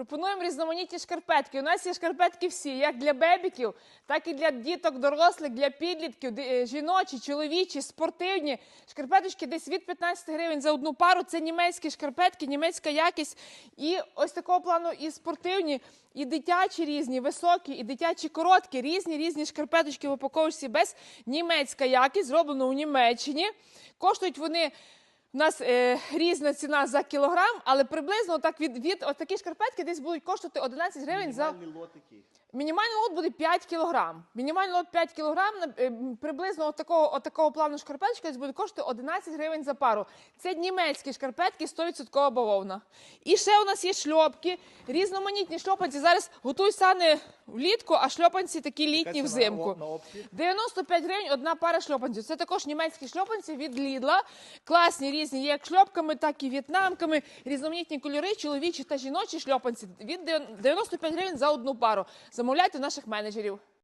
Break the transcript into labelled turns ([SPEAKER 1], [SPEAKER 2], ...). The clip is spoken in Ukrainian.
[SPEAKER 1] Пропонуємо різноманітні шкарпетки. У нас є шкарпетки всі, як для бебіків, так і для діток, дорослих, для підлітків, е, жіночі, чоловічі, спортивні. Шкарпеточки десь від 15 гривень за одну пару. Це німецькі шкарпетки, німецька якість. І ось такого плану і спортивні, і дитячі різні, високі, і дитячі короткі, різні різні шкарпеточки в упаковці без німецька якість, зроблено у Німеччині. Коштують вони. У нас е, різна ціна за кілограм, але приблизно так від, від от такі шкарпетки десь будуть коштувати 11 гривень за
[SPEAKER 2] Мінімальний лот який?
[SPEAKER 1] Мінімальний лот буде 5 кілограм. Мінімальний лот 5 кілограм, на- е, приблизно от такого, от такого плану шкарпеточка буде коштувати 11 гривень за пару. Це німецькі шкарпетки 100% бавовна. І ще у нас є шльопки, різноманітні шльопанці. Зараз готуються не влітку, а шльопанці такі літні взимку.
[SPEAKER 2] на опті?
[SPEAKER 1] 95 гривень одна пара шльопанців. Це також німецькі шльопанці від Лідла. Класні різні, як шльопками, так і в'єтнамками. Різноманітні кольори, чоловічі та жіночі шльопанці. Від 95 гривень за одну пару. Замовляйте наших менеджерів.